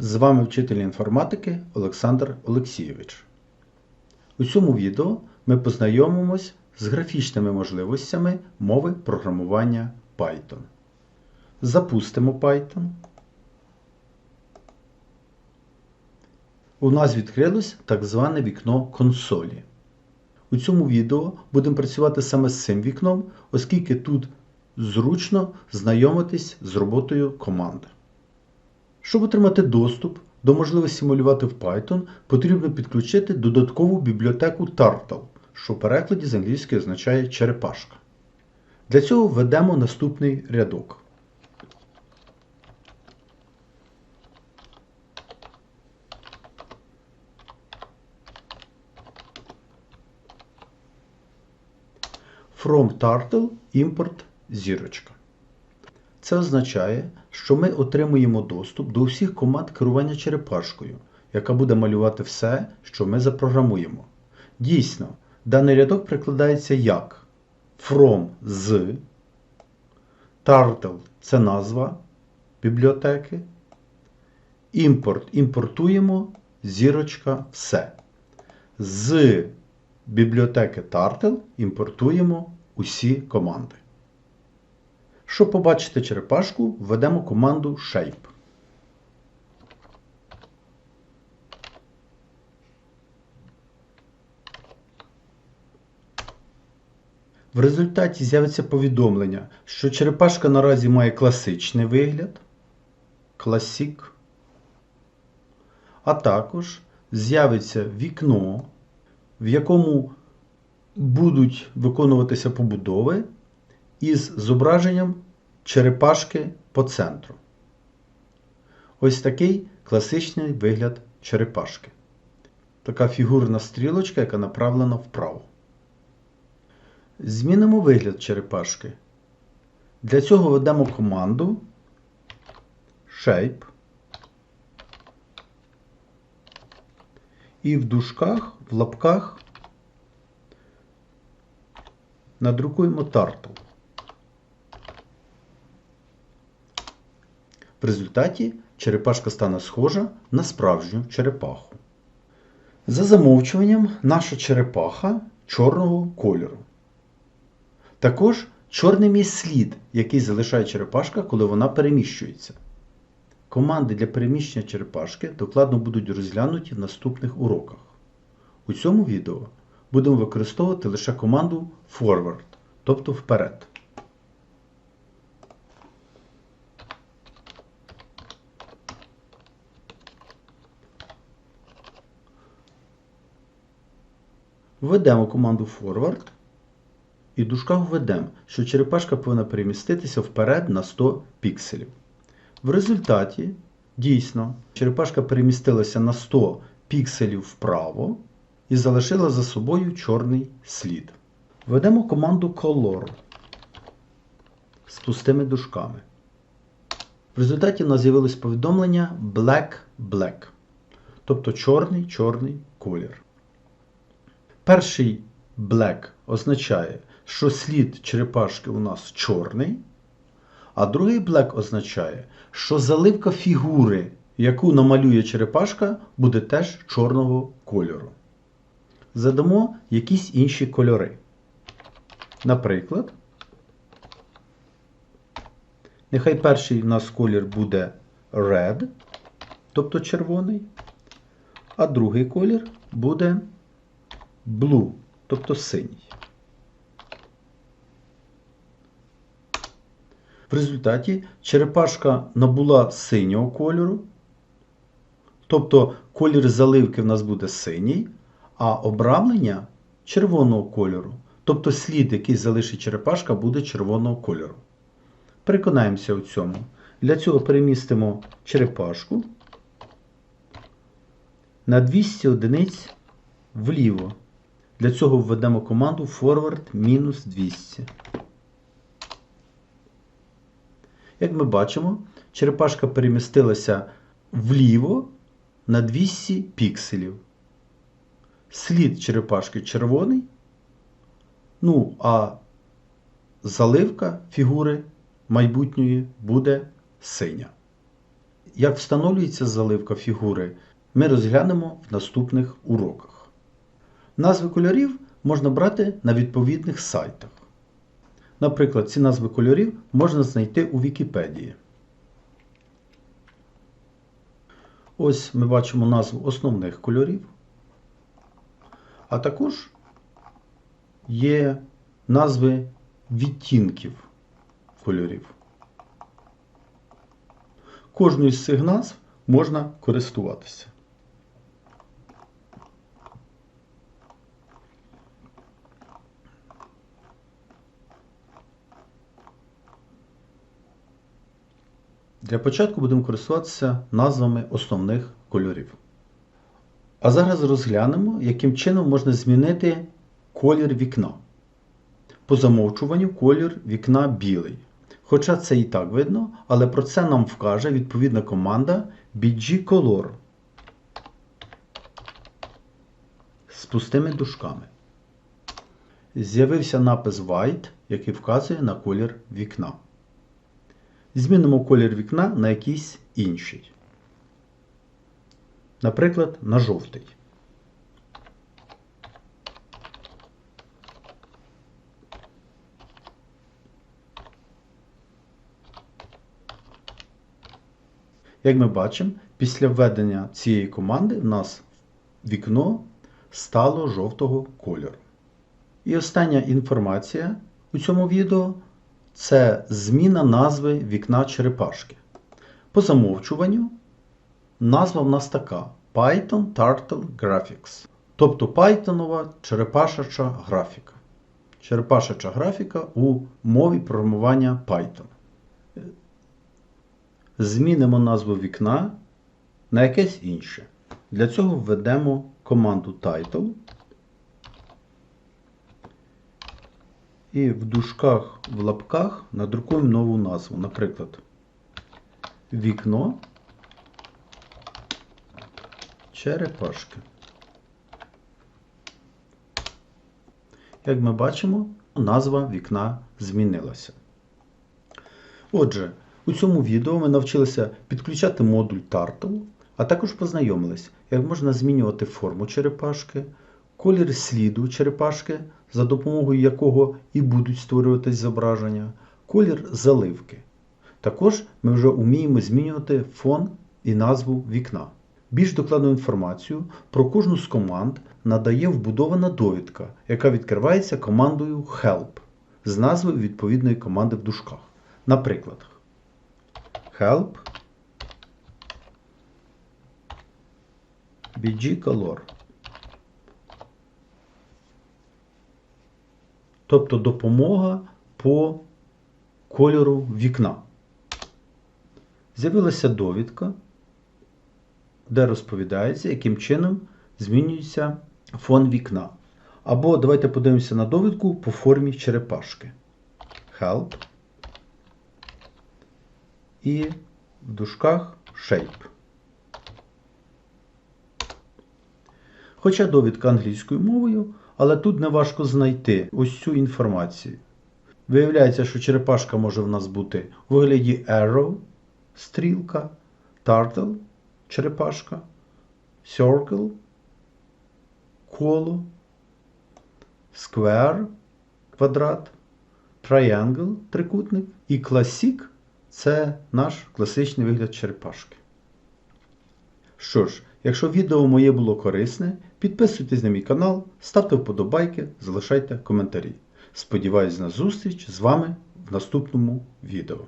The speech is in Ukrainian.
З вами вчитель інформатики Олександр Олексійович. У цьому відео ми познайомимось з графічними можливостями мови програмування Python. Запустимо Python. У нас відкрилось так зване вікно консолі. У цьому відео будемо працювати саме з цим вікном, оскільки тут зручно знайомитись з роботою команд. Щоб отримати доступ до можливості малювати в Python, потрібно підключити додаткову бібліотеку Turtle, що в перекладі з англійської означає черепашка. Для цього введемо наступний рядок. From Turtle import зірочка. Це означає, що ми отримуємо доступ до всіх команд керування черепашкою, яка буде малювати все, що ми запрограмуємо. Дійсно, даний рядок прикладається як from з, Turtle це назва бібліотеки, імпорт імпортуємо, зірочка все. З бібліотеки Turtle імпортуємо усі команди. Щоб побачити черепашку, введемо команду Shape. В результаті з'явиться повідомлення, що черепашка наразі має класичний вигляд Classic, а також з'явиться вікно, в якому будуть виконуватися побудови із зображенням черепашки по центру. Ось такий класичний вигляд черепашки. Така фігурна стрілочка, яка направлена вправо. Змінимо вигляд черепашки. Для цього введемо команду Shape. І в дужках, в лапках надрукуємо Turtle. В результаті черепашка стане схожа на справжню черепаху. За замовчуванням, наша черепаха чорного кольору. Також чорним є слід, який залишає черепашка, коли вона переміщується. Команди для переміщення черепашки докладно будуть розглянуті в наступних уроках. У цьому відео будемо використовувати лише команду forward, тобто вперед. Введемо команду forward і в дужках введемо, що черепашка повинна переміститися вперед на 100 пікселів. В результаті, дійсно, черепашка перемістилася на 100 пікселів вправо і залишила за собою чорний слід. Введемо команду color з пустими дужками. В результаті у нас з'явилось повідомлення black black, тобто чорний чорний колір. Перший black означає, що слід черепашки у нас чорний, а другий black означає, що заливка фігури, яку намалює черепашка, буде теж чорного кольору. Задамо якісь інші кольори. Наприклад, нехай перший у нас колір буде red, тобто червоний, а другий колір буде blue, тобто синій. В результаті черепашка набула синього кольору, тобто колір заливки в нас буде синій, а обрамлення червоного кольору, тобто слід, який залишить черепашка, буде червоного кольору. Переконаємося у цьому. Для цього перемістимо черепашку на 200 одиниць вліво. Для цього введемо команду forward-200. Як ми бачимо, черепашка перемістилася вліво на 200 пікселів. Слід черепашки червоний. Ну, а заливка фігури майбутньої буде синя. як встановлюється заливка фігури, ми розглянемо в наступних уроках. Назви кольорів можна брати на відповідних сайтах. Наприклад, ці назви кольорів можна знайти у Вікіпедії. Ось ми бачимо назву основних кольорів. А також є назви відтінків кольорів. Кожною з цих назв можна користуватися. Для початку будемо користуватися назвами основних кольорів. А зараз розглянемо, яким чином можна змінити колір вікна. По замовчуванню колір вікна білий. Хоча це і так видно, але про це нам вкаже відповідна команда BG Color з пустими дужками. З'явився напис White, який вказує на колір вікна. Змінимо колір вікна на якийсь інший. Наприклад, на жовтий. Як ми бачимо, після введення цієї команди в нас вікно стало жовтого кольору. І остання інформація у цьому відео це зміна назви вікна черепашки. По замовчуванню назва в нас така Python Turtle Graphics. Тобто Pythonова черепашача графіка. Черепашача графіка у мові програмування Python. Змінимо назву вікна на якесь інше. Для цього введемо команду title і в дужках в лапках надрукуємо нову назву. Наприклад, вікно черепашки. Як ми бачимо, назва вікна змінилася. Отже, у цьому відео ми навчилися підключати модуль Turtle, а також познайомились, як можна змінювати форму черепашки, колір сліду черепашки, за допомогою якого і будуть створюватись зображення, колір заливки. Також ми вже вміємо змінювати фон і назву вікна. Більш докладну інформацію про кожну з команд надає вбудована довідка, яка відкривається командою Help з назвою відповідної команди в дужках. Наприклад, Help BG Color. Тобто допомога по кольору вікна. З'явилася довідка, де розповідається, яким чином змінюється фон вікна. Або давайте подивимося на довідку по формі черепашки. Help. І в дужках Shape. Хоча довідка англійською мовою, але тут не важко знайти ось цю інформацію. Виявляється, що черепашка може в нас бути у вигляді arrow, стрілка, turtle, черепашка, circle, коло, square, квадрат, triangle, трикутник і classic – це наш класичний вигляд черепашки. Що ж, якщо відео моє було корисне, підписуйтесь на мій канал, ставте вподобайки, залишайте коментарі. Сподіваюсь на зустріч з вами в наступному відео.